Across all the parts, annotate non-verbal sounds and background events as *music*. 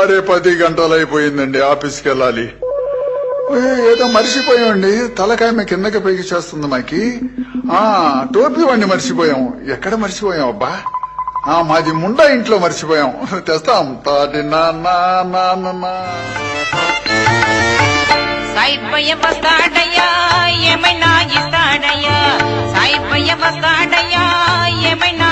అరే పది గంటలైపోయిందండి ఆఫీస్కి వెళ్ళాలి. ఏదో మర్చిపోయామండి తలకాయ మీ కిందకి పైకి చేస్తుంది మాకి. ఆ టోపీ వాడిని మర్చిపోయాం ఎక్కడ మర్చిపోయాం అబ్బా? ఆ మాది ముండా ఇంట్లో మర్చిపోయాం తెస్తాం. తాటి సాయిపయ్య వస్తాడయ్యా ఏమైనా ఇస్తాడయ్యా? సాయిపయ్య వస్తాడయ్యా ఏమైనా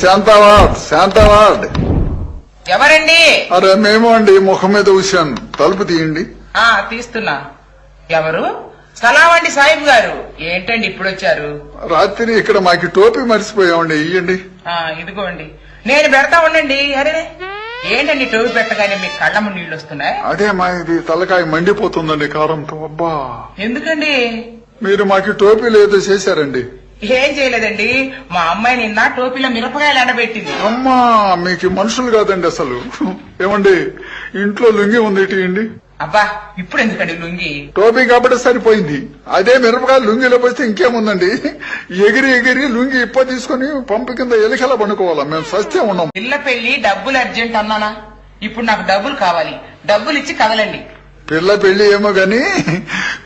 శాంతావాడ్ శాంతావాడ్ ఎవరండి? అరే మేము అండి ముఖం మీద ఉశాను తలుపు తీయండి. ఆ తీస్తున్నా. ఎవరు? సలాం అండి సాహిబ్ గారు. ఏంటండి ఇప్పుడు వచ్చారు రాత్రి ఇక్కడ మాకి టోపీ మర్చిపోయామండి ఇయ్యండి. ఆ ఇదిగోండి. నేను పెడతా ఉండండి. అరే ఏంటండి టోపీ పెట్టగానే మీ కళ్ళము నీళ్ళు వస్తున్నాయి? అదే మా ఇది తలకాయ మండిపోతుందండి కారంతో. అబ్బా. ఎందుకండి? మీరు మాకి టోపీ లేదో చేశారండి. ఏం చేయలేదండి. మా అమ్మాయి నిన్న టోపీలో మిరపకాయలు ఎండబెట్టింది అమ్మా మీకు మనుషులు కాదండి అసలు. ఏమండి ఇంట్లో లుంగి ఉంది తీయండి అబ్బా ఇప్పుడు ఎందుకండి లుంగి? టోపీ కాబట్టి సరిపోయింది. అదే మిరపకాయలు లుంగిలో పోస్తే ఇంకేముందండి? ఎగిరి ఎగిరి లుంగి ఇప్ప తీసుకుని పంపు కింద ఎలికలా పండుకోవాలా? మేము సస్తే ఉన్నాం. పిల్ల పెళ్ళి డబ్బులు అర్జెంట్ అన్నానా? ఇప్పుడు నాకు డబ్బులు కావాలి. డబ్బులు ఇచ్చి కదలండి. పిల్ల పెళ్ళి ఏమో గాని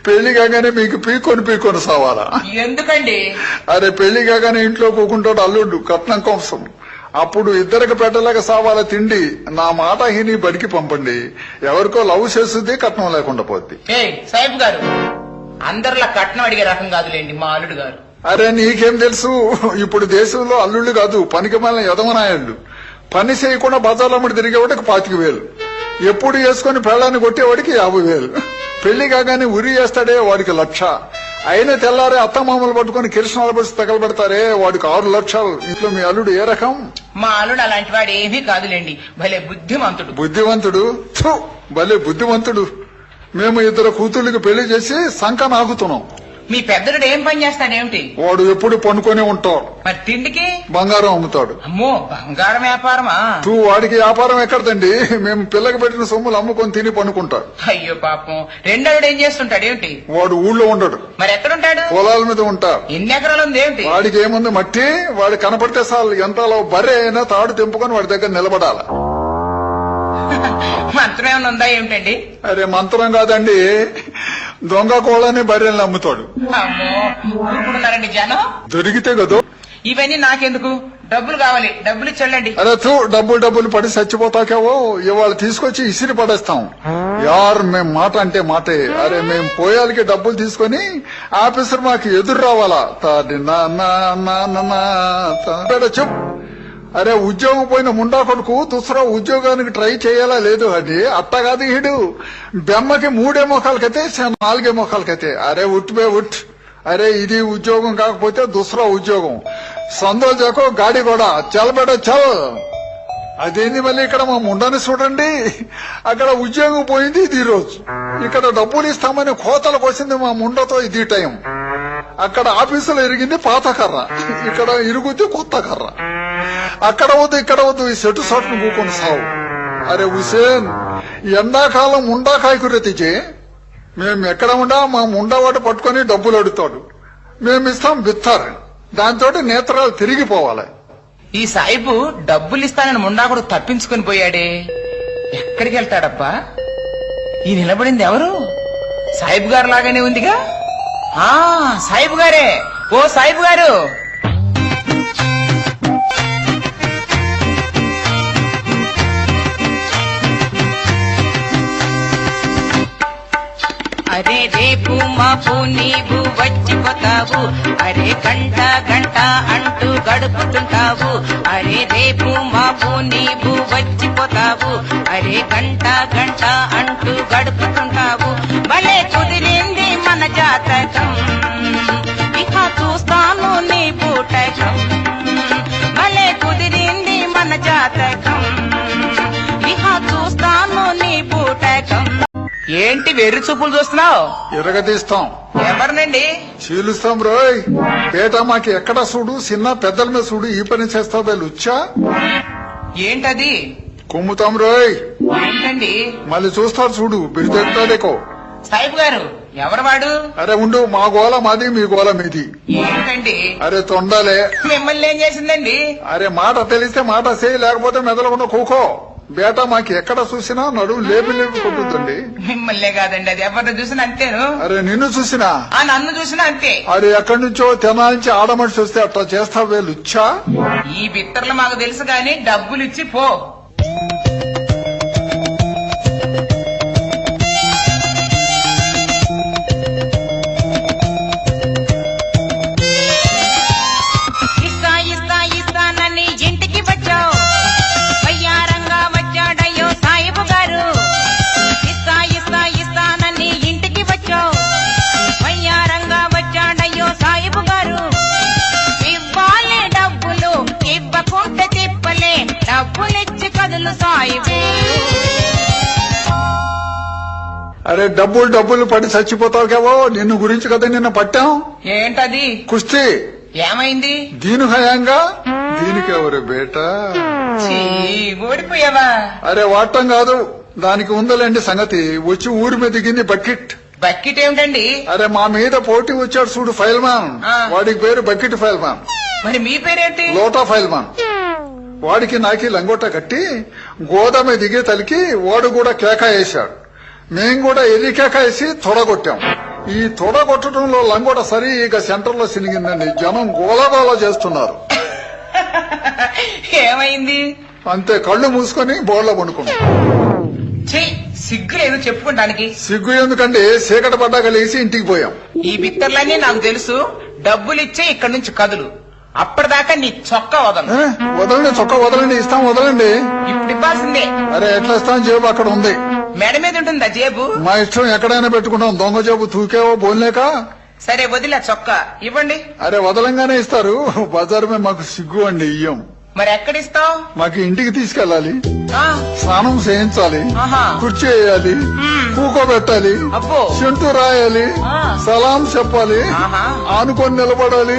పెళ్ళి కాగానే మీకు పీక్కొని పీక్కొని సావాలా? ఎందుకండి? అరే పెళ్ళి కాగానే ఇంట్లో కూకుంటాడు అల్లుడు కట్నం కోసం. అప్పుడు ఇద్దరికి పెట్టలేక సావాల తిండి? నా మాట హిని బడికి పంపండి. ఎవరికో లవ్ చేస్తుంది కట్నం లేకుండా పోద్ది. సాహిబ్ గారు అందరిలా కట్నం అడిగే రకం కాదులేండి మా అల్లుడు గారు. అరే నీకేం తెలుసు? ఇప్పుడు దేశంలో అల్లుళ్ళు కాదు పనికి మాలిన యదవనాయుళ్ళు. పని చేయకుండా బజార్లమ్మడి తిరిగేవాడికి పాతిక వేలు. ఎప్పుడు వేసుకొని పెళ్ళాన్ని కొట్టేవాడికి యాభై వేలు. పెళ్ళి కాగానే ఉరి చేస్తాడే వాడికి లక్ష. అయినా తెల్లారే అత్తమామలు పట్టుకొని కిరసనాలు పడిచి తగలబెడతారే వాడికి ఆరు లక్షలు. ఇంట్లో మీ అల్లుడు ఏ రకం? మా అల్లుడు అలాంటి వాడు ఏమీ కాదులేండి. భలే బుద్ధిమంతుడు. బుద్ధివంతుడు భలే బుద్ధివంతుడు మేము ఇద్దరు కూతుళ్ళకి పెళ్ళి చేసి సంక నాకుతున్నాం మీ పెద్దడు ఏం పని చేస్తాడేమిటి? వాడు ఎప్పుడు పండుకొని ఉంటాడు. మరి తిండికి? బంగారం అమ్ముతాడు. అమ్మో బంగారం వ్యాపారమా? తూ వాడికి వ్యాపారం ఎక్కడదండి? మేము పిల్లకి పెట్టిన సొమ్ములు అమ్ముకొని తిని పనుకుంటాడు. అయ్యో పాపం. రెండోడు ఏం చేస్తుంటాడు ఏమిటి? వాడు ఊళ్ళో ఉండడు. మరి ఎక్కడుంటాడు? పొలాల మీద ఉంటాడు. ఎన్ని ఎకరాలు ఉంది ఏమిటి? వాడికి ఏముంది మట్టి? వాడు కనపడితే చాలు ఎంతలో బర్రె అయినా తాడు తెంపుకొని వాడి దగ్గర నిలబడాల. *laughs* మంత్రం ఏమైనా ఉందా ఏమిటండి? అరే మంత్రం కాదండి. దొంగ కోళ్ళని బర్రెల్ని అమ్ముతాడు జనం? దొరికితే కదో? ఇవన్నీ నాకెందుకు? డబ్బులు కావాలి డబ్బులు ఇచ్చండి అరే తూ డబ్బులు డబ్బులు పడి చచ్చిపోతాకేవో? ఇవాళ తీసుకొచ్చి ఇసిరి పడేస్తాం. యార్ మేం మాట అంటే మాటే. అరే మేం పోయాలకి డబ్బులు తీసుకొని ఆఫీసర్ మాకు ఎదురు రావాలా? తాడి అరే ఉద్యోగం పోయిన ముండా కొడుకు దుసరా ఉద్యోగానికి ట్రై చేయాలా లేదు అది అట్ట కాదు ఈడు. బెమ్మకి మూడే మొఖాలకైతే నాలుగే మొఖాలకైతే అరే ఉట్బే ఉట్ అరే ఇది ఉద్యోగం కాకపోతే దుసరా ఉద్యోగం. సందో గాడి కూడా చలబెడ చల్. అదేంది మళ్ళీ ఇక్కడ మా ముండని చూడండి? అక్కడ ఉద్యోగం పోయింది ఇది రోజు. ఇక్కడ డబ్బులు ఇస్తామని కోతలు కోసింది మా ముండతో ఇది టైం. అక్కడ ఆఫీసులో ఇరిగింది పాత కర్ర. ఇక్కడ ఇరుగుద్ది కొత్త కర్ర. అక్కడ వద్దు ఇక్కడ వద్దు ఈ సెటు సాటును కూకొని సావు. అరే హుసేన్ ఎండాకాలం ఉండా కాయకూర తెచ్చే మేము ఎక్కడ ఉండా మా ముండవాడు పట్టుకొని డబ్బులు అడుగుతాడు. మేము ఇస్తాం బిత్తారు దాంతో నేత్రాలు తిరిగిపోవాలి. ఈ సాయిబు డబ్బులు ఇస్తానని ముండాకుడు తప్పించుకొని పోయాడే. ఎక్కడికి వెళ్తాడబ్బా? ఈ నిలబడింది ఎవరు? సాయిబు గారు లాగానే ఉందిగా? ఆ సాయిబు గారే. ఓ సాయిబు గారు! అరే రేపు మాపు నీవు వచ్చిపోతావు అరే గంట గంట అంటూ గడుపుతుంటావు. అరే రేపు మాపు నీవు వచ్చిపోతావు అరే గంట గంట అంటూ ఏంటి వెర్రి చూపులు చూస్తున్నావు? ఎరగదీస్తాం. ఎవరినండి? చీలుస్తాం రోయ్. పేట మాకి ఎక్కడ చూడు? చిన్న పెద్దల మీద చూడు. ఈ పని చేస్తావే లుచ్చా? ఏంటది? కుమ్ముతాం రోయ్. ఏంటండి? మళ్ళీ చూస్తారు చూడు. బిరిదెడతాడేకో సాయిబు గారు ఎవరు వాడు? అరే ఉండు మా గోల మాది మీ గోల మీది. ఏంటండి? అరే తొండాలే. మిమ్మల్ని ఏం చేసిందండి? అరే మాట తెలిస్తే మాట చేయి లేకపోతే మెదలకుండా కూకో. బేటా మాకు ఎక్కడ చూసినా నడుము లేపి లేపి కొట్టుద్దండి. మిమ్మల్నే కాదండి అది ఎవరిని చూసినా అంతేను అరే నిన్ను చూసినా? ఆ నన్ను చూసినా అంతే. అరే ఎక్కడి నుంచో తెనాంచి ఆడమని చూస్తే అట్లా చేస్తావే లుచ్చా? ఈ బిత్తర్లు మాకు తెలుసు కానీ డబ్బులు ఇచ్చి పో. సాయిబు అరే డబ్బులు డబ్బులు పడి చచ్చిపోతావు కేవో? నిన్ను గురించి కదా నిన్న పట్టాం. ఏంటది? కుస్తీ. ఏమైంది? దీని హయాంగా? దీనికి ఎవరు బేటా? ఛీ, ఓడిపోయావా అరే వాడటం కాదు. దానికి ఉందలేండి సంగతి. వచ్చి ఊరి మీద దిగింది బకెట్. బకెట్ ఏమిటండి? అరే మా మీద పోటీ వచ్చాడు చూడు ఫైల్ మ్యాన్ ఆ. వాడికి పేరు బకెట్ ఫైల్ మ్యాన్ మరి మీ పేరేంటి? లోటా ఫైల్ మ్యాన్ వాడికి నాకి లంగోట కట్టి గోదామ దిగే తలికి వాడు కూడా కేక వేశాడు మేం కూడా ఎర్రి కేక వేసి తొడగొట్టాం. ఈ తొడగొట్టడంలో లంగోట సరిగా సెంటర్లో సినిగిందండి. జనం గోలగోల చేస్తున్నారు. ఏమైంది? అంతే కళ్ళు మూసుకొని బోర్లో పడుకున్నాం సిగ్గు లేదు చెప్పుకోవడానికి సిగ్గు ఎందుకండి? చీకటి పడ్డాక లేచి ఇంటికి పోయాం. ఈ బిత్తర్లన్నీ నాకు తెలుసు. డబ్బులు ఇచ్చే ఇక్కడి నుంచి కదులు. అప్పటిదాకా నీ చొక్కా వదలు ఏ, వదలండి చొక్క వదలండి ఇస్తాం వదలండి. ఇప్పుడు ఇవ్వాల్సిందే. అరే ఎట్లా ఇస్తాం? జేబు అక్కడ ఉంది. మెడ మీద ఉంటుందా జేబు? మా ఇష్టం ఎక్కడైనా పెట్టుకుంటాం. దొంగ జేబు తూకేవో బోన్లేక? సరే వదిలే చొక్కా. ఇవ్వండి. అరే వదలంగానే ఇస్తారు. బజారు మీద మాకు సిగ్గు అండి ఇయ్యం. మరి ఎక్కడిస్తావు మాకు ఇంటికి తీసుకెళ్ళాలి. స్నానం చేయించాలి. కుర్చీ వేయాలి. కూకోబెట్టాలి. చెంటు రాయాలి. సలాం చెప్పాలి. ఆనుకొని నిలబడాలి?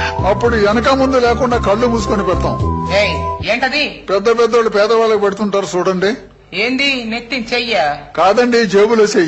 అప్పుడు వెనక ముందు లేకుండా కళ్ళు మూసుకొని పెడతాం. ఏంటది? పెద్ద పెద్దోళ్ళు పేదవాళ్ళకి పెడుతుంటారు చూడండి. ఏంది? నెత్తి చెయ్య? కాదండి జేబులో చెయ్యి.